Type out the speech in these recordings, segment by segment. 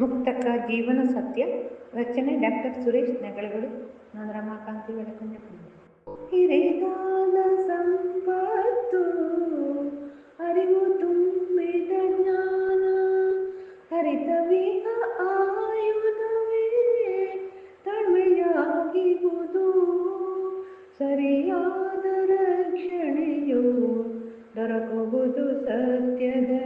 ಮುಕ್ತಕ ಜೀವನ ಸತ್ಯ ರಚನೆ ಡಾಕ್ಟರ್ ಸುರೇಶ್ ನೆಗಳಗಳು ನಾನು ರಮಾಕಾಂತಿ ಬೆಳಕುಂಜ ಹಿರಿದಾದ ಸಂಪತ್ತು, ಅರಿವು ತುಂಬಿದ ಜ್ಞಾನ ಹರಿತವಿಹ ಆಯುಧವೇ, ತಾಳ್ಮೆಯಾಗಿರುವುದು. ಸರಿಯಾದ ರಕ್ಷಣೆಯು ದೊರಕುವುದು ಸತ್ಯದಲ್ಲಿ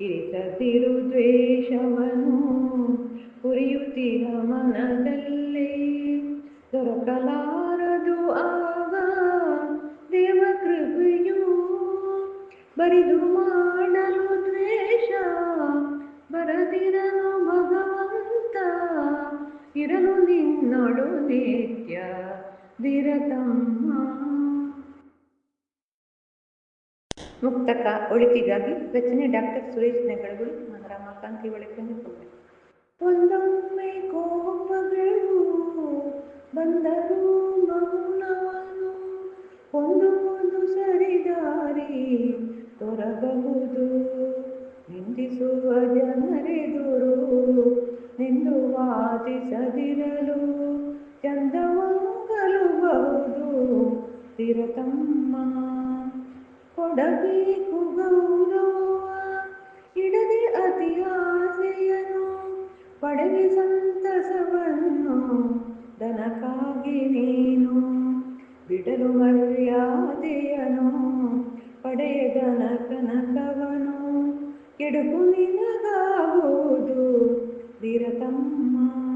ಇರಿಸದಿರು ದ್ವೇಷವನು ಉರಿಯುತ್ತಿರ ಮನದಲ್ಲಿ ದೊರಕಲಾರದು ಆಗ ದೇವ ಕೃಪೆಯು ಬರಿದು ಮಾಡಲು ದ್ವೇಷ, ಬರದಿರಲು ಭಗವಂತ ಇರಲು ನಿನ್ನೊಡು ನಿತ್ಯ ದಿರತಮ್ಮ ಮುಕ್ತಕ ಒಳಿತಿಗಾಗಿ ರಚನೆ ಡಾಕ್ಟರ್ ಸುರೇಶ್ ನೆಗಳಗಳು ನಾನು ರಮಾಕಾಂತಿ ಬೆಳಕುಂಜ ಒಂದೊಮ್ಮೆ ಕೋಪಗಳು ಬಂದರು ಮೌನವನು ಹೊಂದುವುದು ಸರಿದಾರಿ ತೊರಬಹುದು. ನಿಂದಿಸುವ ಜನರೆದುರು ನಿಂದು ವಾದಿಸದಿರಲು ಚಂದವಾಗಲುಬಹುದು ತಿರತಮ್ಮ ಕೊಡಬೇಕು ಗೌರವ. ಇಡದೆ ಅತಿ ಆಸೆಯನು ಪಡೆವೆ ಸಂತಸವನ್ನು ದನಕ್ಕಾಗಿ ನೀನು. ಬಿಡಲು ಮರ್ಯಾದೆಯನು ಪಡೆಯದನ ಕನಕವನು. ಕೆಡುಕು ನಿನಗಾಗುವುದು ಧೀರತಮ್ಮ.